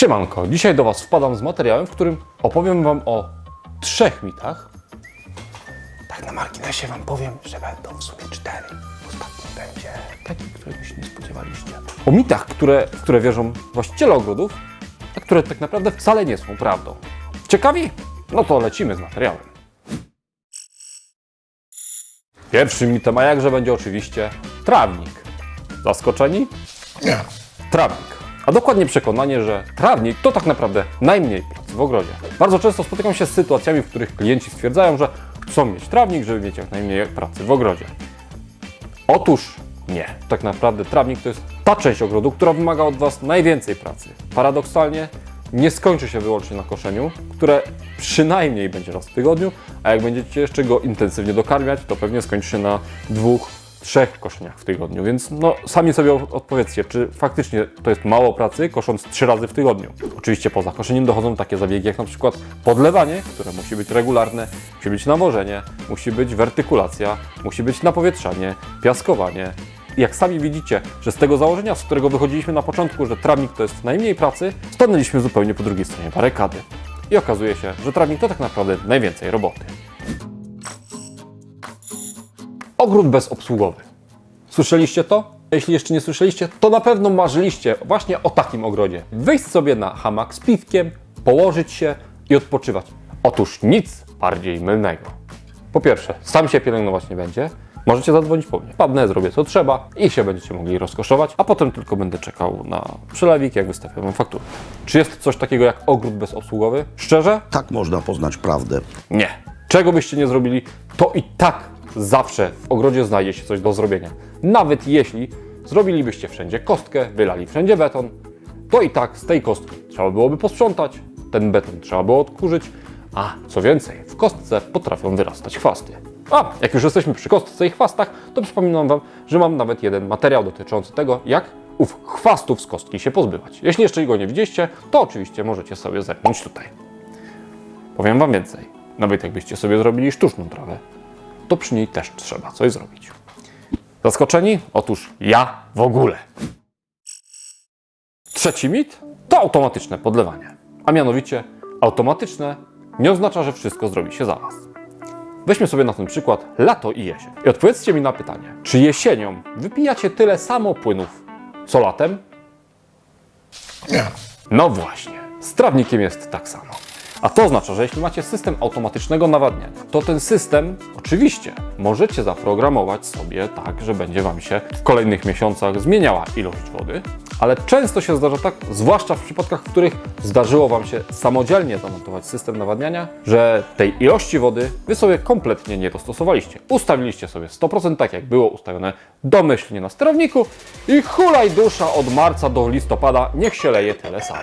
Siemanko, dzisiaj do Was wpadam z materiałem, w którym opowiem Wam o trzech mitach. Tak na marginesie Wam powiem, że będą w sumie cztery. Ostatni będzie taki, którego się nie spodziewaliście. O mitach, które, w które wierzą właściciele ogrodów, a które tak naprawdę wcale nie są prawdą. Ciekawi? No to lecimy z materiałem. Pierwszym mitem, a jakże będzie oczywiście trawnik. Zaskoczeni? Nie. Trawnik. A dokładnie przekonanie, że trawnik to tak naprawdę najmniej pracy w ogrodzie. Bardzo często spotykam się z sytuacjami, w których klienci stwierdzają, że chcą mieć trawnik, żeby mieć jak najmniej pracy w ogrodzie. Otóż nie. Tak naprawdę trawnik to jest ta część ogrodu, która wymaga od Was najwięcej pracy. Paradoksalnie nie skończy się wyłącznie na koszeniu, które przynajmniej będzie raz w tygodniu, a jak będziecie jeszcze go intensywnie dokarmiać, to pewnie skończy się na dwóch, trzech koszeniach w tygodniu. Więc no, sami sobie od- odpowiedzcie, czy faktycznie to jest mało pracy, kosząc trzy razy w tygodniu. Oczywiście poza koszeniem dochodzą takie zabiegi jak na przykład podlewanie, które musi być regularne, musi być nawożenie, musi być wertykulacja, musi być napowietrzanie, piaskowanie, i jak sami widzicie, że z tego założenia, z którego wychodziliśmy na początku, że trawnik to jest najmniej pracy, stanęliśmy zupełnie po drugiej stronie barykady. I okazuje się, że trawnik to tak naprawdę najwięcej roboty. Ogród bezobsługowy. Słyszeliście to? Jeśli jeszcze nie słyszeliście, to na pewno marzyliście właśnie o takim ogrodzie. Wyjść sobie na hamak z piwkiem, położyć się i odpoczywać. Otóż nic bardziej mylnego. Po pierwsze, sam się pielęgnować nie będzie. Możecie zadzwonić po mnie. Padnę, zrobię co trzeba i się będziecie mogli rozkoszować, a potem tylko będę czekał na przelewik, jak wystawię wam fakturę. Czy jest coś takiego jak ogród bezobsługowy? Szczerze? Tak można poznać prawdę. Nie. Czego byście nie zrobili, to i tak zawsze w ogrodzie znajdzie się coś do zrobienia. Nawet jeśli zrobilibyście wszędzie kostkę, wylali wszędzie beton, to i tak z tej kostki trzeba byłoby posprzątać, ten beton trzeba było odkurzyć, a co więcej, w kostce potrafią wyrastać chwasty. A, jak już jesteśmy przy kostce i chwastach, to przypominam Wam, że mam nawet jeden materiał dotyczący tego, jak ów chwastów z kostki się pozbywać. Jeśli jeszcze go nie widzieliście, to oczywiście możecie sobie zerknąć tutaj. Powiem Wam więcej. Nawet jakbyście sobie zrobili sztuczną trawę, to przy niej też trzeba coś zrobić. Zaskoczeni? Otóż ja w ogóle. Trzeci mit to automatyczne podlewanie. A mianowicie automatyczne nie oznacza, że wszystko zrobi się za Was. Weźmy sobie na ten przykład lato i jesień. I odpowiedzcie mi na pytanie, czy jesienią wypijacie tyle samo płynów, co latem? Nie. No właśnie, z trawnikiem jest tak samo. A to oznacza, że jeśli macie system automatycznego nawadniania, to ten system oczywiście możecie zaprogramować sobie tak, że będzie Wam się w kolejnych miesiącach zmieniała ilość wody, ale często się zdarza tak, zwłaszcza w przypadkach, w których zdarzyło Wam się samodzielnie zamontować system nawadniania, że tej ilości wody Wy sobie kompletnie nie dostosowaliście. Ustawiliście sobie 100% tak, jak było ustawione domyślnie na sterowniku i hulaj dusza od marca do listopada, niech się leje tyle samo.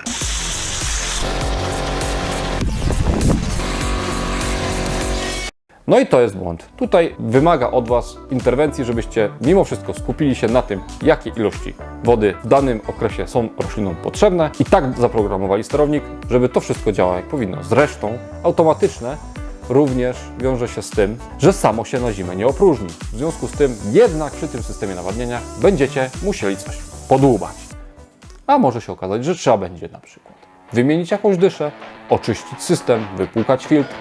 No i to jest błąd. Tutaj wymaga od Was interwencji, żebyście mimo wszystko skupili się na tym, jakie ilości wody w danym okresie są roślinom potrzebne i tak zaprogramowali sterownik, żeby to wszystko działało jak powinno. Zresztą automatyczne również wiąże się z tym, że samo się na zimę nie opróżni. W związku z tym jednak przy tym systemie nawadniania będziecie musieli coś podłubać. A może się okazać, że trzeba będzie na przykład wymienić jakąś dyszę, oczyścić system, wypłukać filtr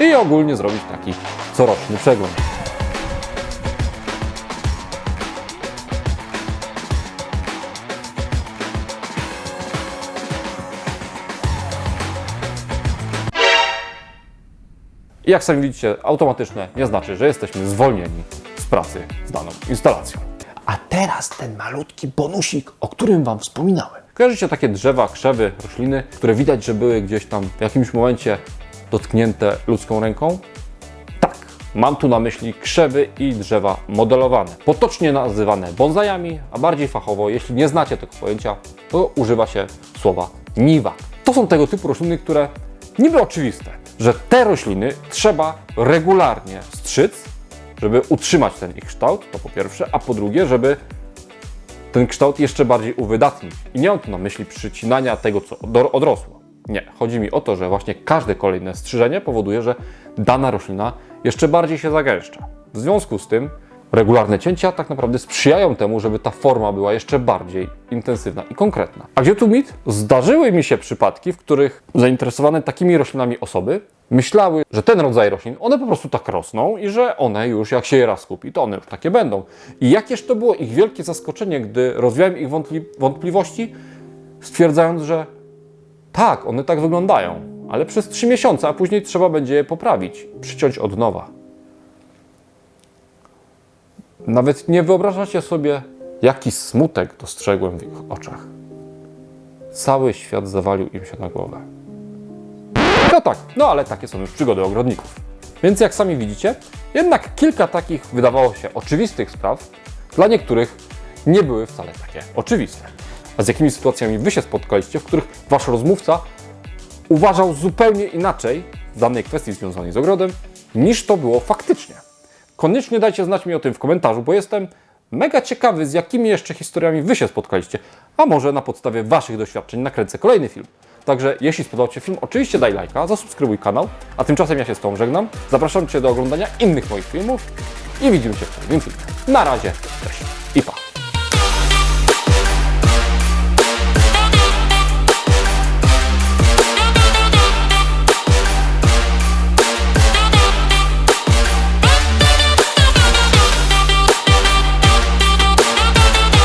i ogólnie zrobić taki coroczny przegląd. I jak sami widzicie, automatyczne nie znaczy, że jesteśmy zwolnieni z pracy z daną instalacją. A teraz ten malutki bonusik, o którym Wam wspominałem. Kojarzycie takie drzewa, krzewy, rośliny, które widać, że były gdzieś tam w jakimś momencie dotknięte ludzką ręką? Tak, mam tu na myśli krzewy i drzewa modelowane, potocznie nazywane bonsajami, a bardziej fachowo, jeśli nie znacie tego pojęcia, to używa się słowa niwa. To są tego typu rośliny, które niby oczywiste, że te rośliny trzeba regularnie strzyc, żeby utrzymać ten ich kształt, to po pierwsze, a po drugie, żeby ten kształt jeszcze bardziej uwydatnić. I nie mam tu na myśli przycinania tego, co odrosło. Nie, chodzi mi o to, że właśnie każde kolejne strzyżenie powoduje, że dana roślina jeszcze bardziej się zagęszcza. W związku z tym Regularne cięcia tak naprawdę sprzyjają temu, żeby ta forma była jeszcze bardziej intensywna i konkretna. A gdzie tu mit? Zdarzyły mi się przypadki, w których zainteresowane takimi roślinami osoby myślały, że ten rodzaj roślin, one po prostu tak rosną i że one już, jak się je raz kupi, to one już takie będą. I jakież to było ich wielkie zaskoczenie, gdy rozwiałem ich wątpli- wątpliwości, stwierdzając, że tak, one tak wyglądają, ale przez 3 miesiące, a później trzeba będzie je poprawić, przyciąć od nowa. Nawet nie wyobrażacie sobie, jaki smutek dostrzegłem w ich oczach. Cały świat zawalił im się na głowę. No tak, no ale takie są już przygody ogrodników. Więc jak sami widzicie, jednak kilka takich wydawało się oczywistych spraw dla niektórych nie były wcale takie oczywiste. A z jakimi sytuacjami wy się spotkaliście, w których wasz rozmówca uważał zupełnie inaczej w danej kwestii związanej z ogrodem, niż to było faktycznie. Koniecznie dajcie znać mi o tym w komentarzu, bo jestem mega ciekawy, z jakimi jeszcze historiami wy się spotkaliście, a może na podstawie waszych doświadczeń nakręcę kolejny film. Także jeśli spodobał Ci film, oczywiście daj lajka, zasubskrybuj kanał, a tymczasem ja się z Tobą żegnam. Zapraszam Cię do oglądania innych moich filmów i widzimy się w kolejnym filmie. Na razie, cześć!